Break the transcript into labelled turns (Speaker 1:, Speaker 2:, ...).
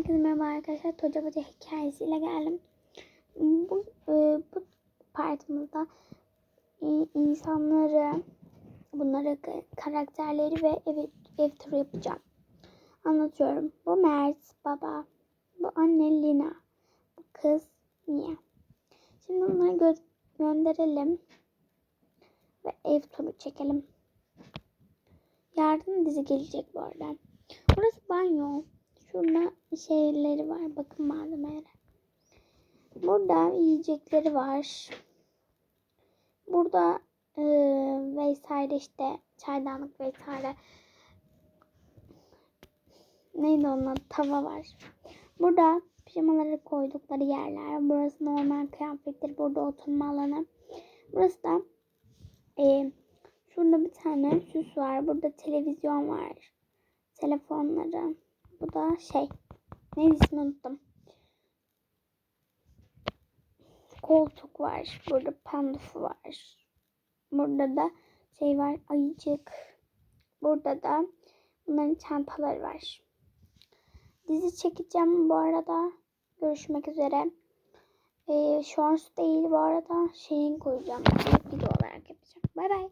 Speaker 1: Herkese merhaba arkadaşlar. Toca Baca hikayesiyle geldim. Bu, e, bu partimizde e, insanları, bunları karakterleri ve ev, ev turu yapacağım. Anlatıyorum. Bu Mert baba. Bu anne Lina. Bu kız Mia. Şimdi bunları gö- gönderelim. Ve ev turu çekelim. Yarın dizi gelecek bu arada. Burası banyo. Şurada şeyleri var. Bakın malzemeleri. Burada yiyecekleri var. Burada e, vesaire işte çaydanlık vesaire. Neydi onun? Tava var. Burada pijamaları koydukları yerler. Burası normal kıyafetleri. Burada oturma alanı. Burası da e, şurada bir tane süs var. Burada televizyon var. Telefonları. Bu da şey. Neydi ismini unuttum. Koltuk var. Burada pandufu var. Burada da şey var. Ayıcık. Burada da bunların çantaları var. Dizi çekeceğim bu arada. Görüşmek üzere. Ee, shorts değil bu arada. Şeyin koyacağım. Video olarak yapacağım. Bay bay.